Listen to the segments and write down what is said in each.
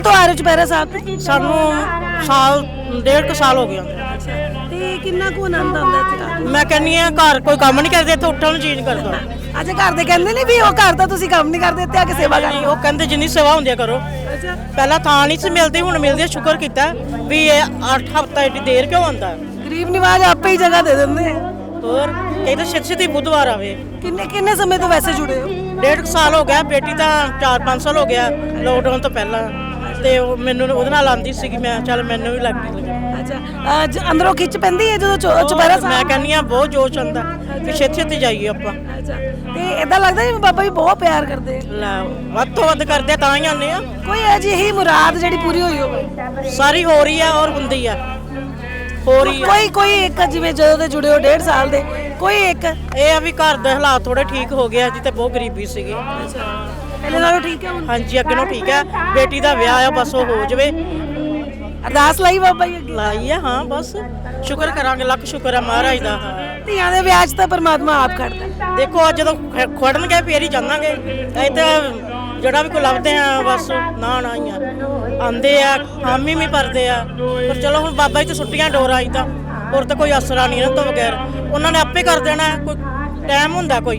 ਕਦੋਂ ਤੋਂ ਆ ਰਹੇ ਚੁਪਹਿਰਾ ਸਾਹਿਬ ਸਾਨੂੰ ਸਾਲ ਡੇਢ ਕੁ ਸਾਲ ਹੋ ਗਿਆ ਤੇ ਕਿੰਨਾ ਕੁ ਆਨੰਦ ਆਉਂਦਾ ਇੱਥੇ ਆ ਕੇ? ਮੈਂ ਕਹਿੰਨੀ ਆ ਘਰ ਕੋਈ ਕੰਮ ਨਹੀਂ ਕਰਦੇ ਤੇ ਉੱਠਣ ਨੂੰ ਜੀ ਨਹੀਂ ਕਰਦਾ। ਅੱਛਾ ਘਰ ਦੇ ਕਹਿੰਦੇ ਨੇ ਵੀ ਉਹ ਘਰ ਦਾ ਤੁਸੀਂ ਕੰਮ ਨਹੀਂ ਕਰਦੇ ਇੱਥੇ ਆ ਕੇ ਸੇਵਾ ਕਰਦੇ ਉਹ ਕਹਿੰਦੇ ਜਿੰਨੀ ਸੇਵਾ ਹੁੰਦੀ ਆ ਕਰੋ। ਅੱਛਾ। ਪਹਿਲਾਂ ਥਾਂ ਨਹੀਂ ਸੀ ਮਿਲਦੀ ਹੁਣ ਮਿਲਦੀ ਆ, ਸ਼ੁਕਰ ਕੀਤਾ ਵੀ ਇਹ 8 ਹਫ਼ਤਾ ਏਡੀ ਦੇਰ ਕਿਉਂ ਆਉਂਦਾ? ਗਰੀਬ ਨਿਵਾਜ ਆਪੇ ਹੀ ਜਗ੍ਹਾ ਦੇ ਦਿੰਦੇ ਆ। ਹੋਰ ਕਹਿੰਦੇ ਛੇਤੀ ਛੇਤੀ ਬੁੱਧਵਾਰ ਆਵੇ। ਕਿੰਨੇ ਕਿੰਨੇ ਸਮੇਂ ਤੋਂ ਵੈਸੇ ਜੁੜੇ ਹੋ? ਡੇਢ ਕੁ ਸਾਲ ਹੋ ਗਿਆ ਬੇਟੀ ਤਾਂ 4-5 ਸਾਲ ਹੋ ਗਿਆ ਲੋਕਡਾਊਨ ਤੋਂ ਪਹਿਲਾਂ। ਤੇ ਉਹ ਮੈਨੂੰ ਉਹਦੇ ਨਾਲ ਆਂਦੀ ਸੀਗੀ ਮੈਂ ਚੱਲ ਮੈਨੂੰ ਵੀ ਲੱਗ ਗਈ ਅੱਛਾ ਅੰਦਰੋਂ ਖਿੱਚ ਪੈਂਦੀ ਹੈ ਜਦੋਂ ਚੁ- ਚੁਪਹਿਰਾ ਮੈਂ ਸਾਹਿਬ? ਕਹਿੰਨੀ ਆ ਬਹੁਤ ਜੋਸ਼ ਆਉਂਦਾ। ਵੀ ਛੇਤੀ ਛੇਤੀ ਜਾਈਏ ਆਪਾਂ। ਅੱਛਾ ਤੇ ਇਦਾਂ ਲੱਗਦਾ ਜਿਵੇਂ ਬਾਬਾ ਜੀ ਬਹੁਤ ਪਿਆਰ ਕਰਦੇ ਆ। ਲੈ ਵੱਧ ਤੋਂ ਵੱਧ ਕਰਦੇ ਤਾਂ ਹੀ ਆਉਂਦੇ ਆ। ਕੋਈ ਅਜਿਹੀ ਮੁਰਾਦ ਜਿਹੜੀ ਪੂਰੀ ਹੋਈ ਹੋਵੇ? ਸਾਰੀ ਹੋ ਰਹੀ ਆ ਔਰ ਹੁੰਦੀ ਆ। ਹੋ ਰਹੀ ਆ। ਕੋਈ ਕੋਈ ਇੱਕ ਜਿਵੇਂ ਜਦੋਂ ਦੇ ਜੁੜੇ ਹੋ ਡੇਢ ਸਾਲ ਦੇ ਕੋਈ ਇੱਕ? ਇਹ ਆ ਵੀ ਘਰ ਦੇ ਹਾਲਾਤ ਥੋੜੇ ਠੀਕ ਹੋ ਗਏ ਆ ਜਿੱਤੇ ਬਹੁਤ ਗਰੀਬੀ ਸੀਗੀ। ਪਹਿਲੇ ਨਾਲੋਂ ਠੀਕ ਹੈ ਹੁਣ? ਹਾਂਜੀ ਅੱਗੇ ਨੂੰ ਠੀਕ ਹੈ। ਬੇਟੀ ਦਾ ਵਿਆਹ ਆ ਬਸ ਉਹ ਹੋ ਜਵੇ। ਅਰਦਾਸ ਲਈ ਬਾਬਾ ਜੀ ਅੱਗੇ? ਲਾਈ ਆ ਹਾਂ ਬਸ। ਸ਼ੁਕਰ ਕਰਾਂਗੇ ਲੱਖ ਸ਼ੁਕਰ ਆ ਮਹਾਰਾਜ ਦਾ। ਧੀਆਂ ਦੇ ਵਿਆਹ 'ਚ ਤਾਂ ਪਰਮਾਤਮਾ ਆਪ ਖੜਦਾ। ਦੇਖੋ ਅੱਜ ਜਦੋਂ ਖ- ਖੜਨਗੇ ਫੇਰ ਹੀ ਜਾਵਾਂਗੇ ਇਹ ਤਾਂ ਜਿਹੜਾ ਵੀ ਕੋਈ ਲੱਭਦੇ ਆ ਬਸ ਨਾ ਨਾ ਹੀ ਆ ਆਂਦੇ ਆ ਹਾਮੀ ਵੀ ਭਰਦੇ ਆ। ਪਰ ਚਲੋ ਹੁਣ ਬਾਬਾ ਜੀ ਤੇ ਛੁੱਟੀਆਂ ਡੋਰ ਆਈ ਤਾਂ। ਹੋਰ ਤਾਂ ਕੋਈ ਆਸਰਾ ਨਹੀਂ ਇਹਨਾਂ ਤੋਂ ਬਗੈਰ। ਉਹਨਾਂ ਨੇ ਆਪੇ ਕਰ ਦੇਣਾ ਹੈ, ਕੋਈ ਟਾਈਮ ਹੁੰਦਾ ਕੋਈ।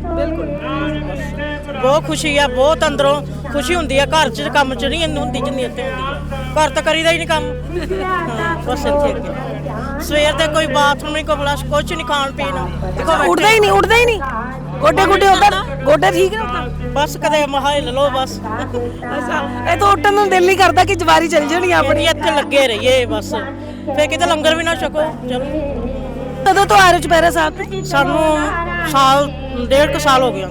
ਬਹੁਤ ਖੁਸ਼ੀ ਆ ਬਹੁਤ ਅੰਦਰੋਂ ਖੁਸ਼ੀ ਹੁੰਦੀ ਆ ਘਰ 'ਚ ਕੰਮ 'ਚ ਨਹੀਂ ਇੰਨੀ ਹੁੰਦੀ ਜਿੰਨੀ ਇੱਥੇ ਹੁੰਦੀ। ਘਰ ਤਾਂ ਕਰੀਦਾ ਹੀ ਨਹੀਂ ਕੰਮ। ਹਾਂ, ਬਸ ਇੱਥੇ ਅੱਗੇ। ਸਵੇਰ ਦੇ ਕੋਈ ਬਾਥਰੂਮ ਨਹੀਂ ਕੋਈ ਫਲਸ਼ ਕੁਝ ਨਹੀਂ ਖਾਣ ਪੀਣ। ਦੇਖੋ ਉੱਠਦਾ ਹੀ ਨਹੀਂ ਉੱਠਦਾ ਹੀ ਨਹੀਂ। ਗੋਡੇ ਗੋਡੇ ਉਧਰ ਗੋਡੇ ਠੀਕ ਨੇ ਉੱਧਰ? ਬਸ ਕਦੇ ਮਹਾਇ ਲੋ ਬਸ। ਅੱਛਾ ਇਹ ਤਾਂ ਉੱਠਣ ਨੂੰ ਦਿਲ ਨਹੀਂ ਕਰਦਾ ਕਿ ਜਵਾਰੀ ਚੱਲ ਜਾਣੀ ਆਪਣੀ। ਆਪਣੀ ਇੱਥੇ ਲੱਗੇ ਰਹੀਏ ਬਸ। ਫੇਰ ਕਿਤੇ ਲੰਗਰ ਵੀ ਨਾ ਛਕੋ ਚਲੋ। ਕਦੋਂ ਤੋਂ ਆ ਰਹੇ ਹੋ ਚੁਪਹਿਰਾ ਸਾਹਿਬ? ਤੇ ਸਾਨੂੰ ਸਾਲ ਡੇਢ ਕੁ ਸਾਲ ਹੋ ਗਿਆ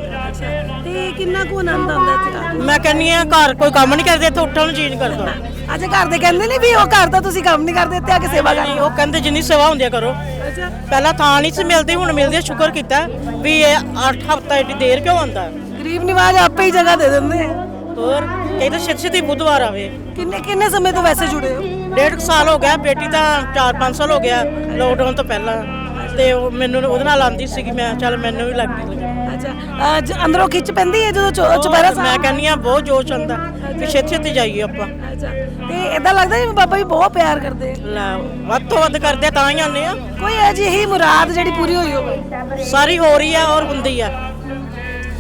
ਤੇ ਕਿੰਨਾ ਕੁ ਆਨੰਦ ਆਉਂਦਾ ਇੱਥੇ ਆ ਕੇ? ਮੈਂ ਕਹਿੰਨੀ ਆ ਘਰ ਕੋਈ ਕੰਮ ਨਹੀਂ ਕਰਦੇ ਤੇ ਉੱਠਣ ਨੂੰ ਜੀ ਨਹੀਂ ਕਰਦਾ। ਅੱਛਾ ਘਰ ਦੇ ਕਹਿੰਦੇ ਨੇ ਵੀ ਉਹ ਘਰ ਦਾ ਤੁਸੀਂ ਕੰਮ ਨਹੀਂ ਕਰਦੇ ਇੱਥੇ ਆ ਕੇ ਸੇਵਾ ਕਰਦੇ? ਉਹ ਕਹਿੰਦੇ ਜਿੰਨੀ ਸੇਵਾ ਹੁੰਦੀ ਆ ਕਰੋ। ਅੱਛਾ। ਪਹਿਲਾਂ ਥਾਂ ਨਹੀਂ ਸੀ ਮਿਲਦੀ ਹੁਣ ਮਿਲਦੀ ਆ, ਸ਼ੁਕਰ ਕੀਤਾ ਵੀ ਇਹ 8 ਹਫ਼ਤਾ ਏਡੀ ਦੇਰ ਕਿਉਂ ਆਉਂਦਾ? ਗਰੀਬ ਨਿਵਾਜ ਆਪੇ ਹੀ ਜਗ੍ਹਾ ਦੇ ਦਿੰਦੇ। ਆ ਹੋਰ ਕਹਿੰਦੇ ਛੇਤੀ ਛੇਤੀ ਬੁੱਧਵਾਰ ਆਵੇ। ਕਿੰਨੇ ਕਿੰਨੇ ਸਮੇਂ ਤੋਂ ਵੈਸੇ ਜੁੜੇ ਹੋ? ਡੇਢ ਕੁ ਸਾਲ ਹੋ ਗਿਆ ਬੇਟੀ ਤਾਂ 4-5 ਸਾਲ ਹੋ ਗਿਆ ਲੋਕਡਾਊਨ ਤੋਂ ਪਹਿਲਾਂ। ਤੇ ਉਹ ਮੈਨੂੰ ਉਹਦੇ ਨਾਲ ਆਂਦੀ ਸੀਗੀ ਮੈਂ ਚੱਲ ਮੈਨੂੰ ਵੀ ਲੱਗ ਗਈ। ਅੱਛਾ ਅਹ, ਜ- ਅੰਦਰੋਂ ਖਿੱਚ ਪੈਂਦੀ ਹੈ ਜਦੋਂ ਚੁ- ਚੁਪਹਿਰਾ ਮੈਂ ਸਾਹਿਬ? ਕਹਿੰਨੀ ਆ ਬਹੁਤ ਜੋਸ਼ ਆਉਂਦਾ ਵੀ ਛੇਤੀ ਛੇਤੀ ਜਾਈਏ ਆਪਾਂ। ਅੱਛਾ ਤੇ ਇਦਾਂ ਲੱਗਦਾ ਜਿਵੇਂ ਬਾਬਾ ਜੀ ਬਹੁਤ ਪਿਆਰ ਕਰਦੇ ਆ? ਲੈ ਵੱਧ ਤੋਂ ਵੱਧ ਕਰਦੇ ਆ ਤਾਂ ਹੀ ਆਉਂਦੇ ਆ। ਕੋਈ ਅਜਿਹੀ ਮੁਰਾਦ ਜਿਹੜੀ ਪੂਰੀ ਹੋਈ ਹੋਵੇ? ਸਾਰੀ ਹੋ ਰਹੀ ਆ ਔਰ ਹੁੰਦੀ ਆ।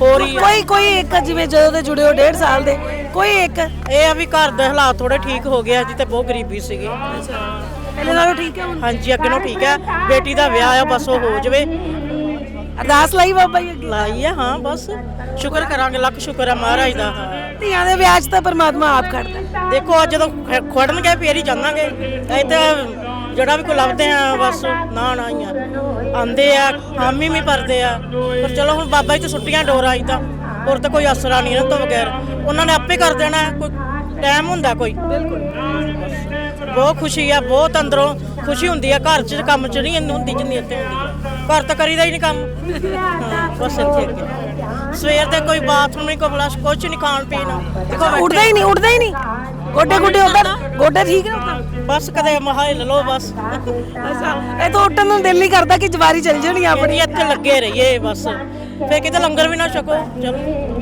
ਹੋ ਰਹੀ ਆ। ਕੋਈ ਕੋਈ ਇੱਕ ਜਿਵੇਂ ਜਦੋਂ ਦੇ ਜੁੜੇ ਹੋ ਡੇਢ ਸਾਲ ਦੇ ਕੋਈ ਇੱਕ? ਇਹ ਆ ਵੀ ਘਰ ਦੇ ਹਾਲਾਤ ਥੋੜੇ ਠੀਕ ਹੋ ਗਏ ਆ ਜਿੱਤੇ ਬਹੁਤ ਗਰੀਬੀ ਸੀਗੀ। ਪਹਿਲੇ ਨਾਲੋਂ ਠੀਕ ਹੈ ਹੁਣ? ਹਾਂਜੀ ਅੱਗੇ ਨੂੰ ਠੀਕ ਹੈ। ਬੇਟੀ ਦਾ ਵਿਆਹ ਆ ਬਸ ਉਹ ਹੋ ਜਵੇ। ਅਰਦਾਸ ਲਈ ਬਾਬਾ ਜੀ ਅੱਗੇ? ਲਾਈ ਆ ਹਾਂ ਬਸ। ਸ਼ੁਕਰ ਕਰਾਂਗੇ ਲੱਖ ਸ਼ੁਕਰ ਆ ਮਹਾਰਾਜ ਦਾ। ਧੀਆਂ ਦੇ ਵਿਆਹ 'ਚ ਤਾਂ ਪਰਮਾਤਮਾ ਆਪ ਖੜਦਾ। ਦੇਖੋ ਅੱਜ ਜਦੋਂ ਖ- ਖੜਨਗੇ ਫੇਰ ਹੀ ਜਾਵਾਂਗੇ। ਇਹ ਤਾਂ ਜਿਹੜਾ ਵੀ ਕੋਈ ਲੱਭਦੇ ਆ ਬਸ ਨਾ ਨਾ ਹੀ ਆ ਆਂਦੇ ਆ ਹਾਮੀ ਵੀ ਭਰਦੇ ਆ। ਪਰ ਚਲੋ ਹੁਣ ਬਾਬਾ ਜੀ ਤੇ ਛੁੱਟੀਆਂ ਡੋਰ ਆਈ ਤਾਂ। ਹੋਰ ਤਾਂ ਕੋਈ ਆਸਰਾ ਨਹੀਂ ਇਹਨਾਂ ਤੋਂ ਬਗੈਰ। ਉਹਨਾਂ ਨੇ ਆਪੇ ਕਰ ਦੇਣਾ ਹੈ, ਕੋਈ ਟਾਈਮ ਹੁੰਦਾ ਕੋਈ। ਬਹੁਤ ਖੁਸ਼ੀ ਆ ਬਹੁਤ ਅੰਦਰੋਂ ਖੁਸ਼ੀ ਹੁੰਦੀ ਆ ਘਰ 'ਚ ਕੰਮ 'ਚ ਨਹੀਂ ਹੁੰਦੀ ਜਿੰਨੀ ਇੱਥੇ ਹੁੰਦੀ। ਆ ਘਰ ਤਾਂ ਕਰੀਦਾ ਹੀ ਨਹੀਂ ਕੰਮ। ਹਾਂ, ਬਸ ਇੱਥੇ ਅੱਗੇ ਸਵੇਰ ਦੇ ਕੋਈ ਬਾਥਰੂਮ ਨਹੀਂ ਕੋਈ ਫਲਸ਼ ਕੁਝ ਨਹੀਂ ਖਾਣ ਪੀਣ। ਦੇਖੋ ਉੱਠਦਾ ਹੀ ਨਹੀਂ ਉੱਠਦਾ ਹੀ ਨਹੀਂ। ਗੋਡੇ ਗੋਡੇ ਉਧਰ ਗੋਡੇ ਠੀਕ ਨੇ ਉੱਧਰ? ਬਸ ਕਦੇ ਮਹਾਇ ਲੋ ਬਸ। ਅੱਛਾ ਇਹ ਤਾਂ ਉੱਠਣ ਨੂੰ ਦਿਲ ਨਹੀਂ ਕਰਦਾ ਕਿ ਜਵਾਰੀ ਚੱਲ ਜਾਣੀ ਆਪਣੀ। ਆਪਣੀ ਇੱਥੇ ਲੱਗੇ ਰਹੀਏ ਬਸ। ਫੇਰ ਕਿਤੇ ਲੰਗਰ ਵੀ ਨਾ ਛਕੋ ਚਲੋ।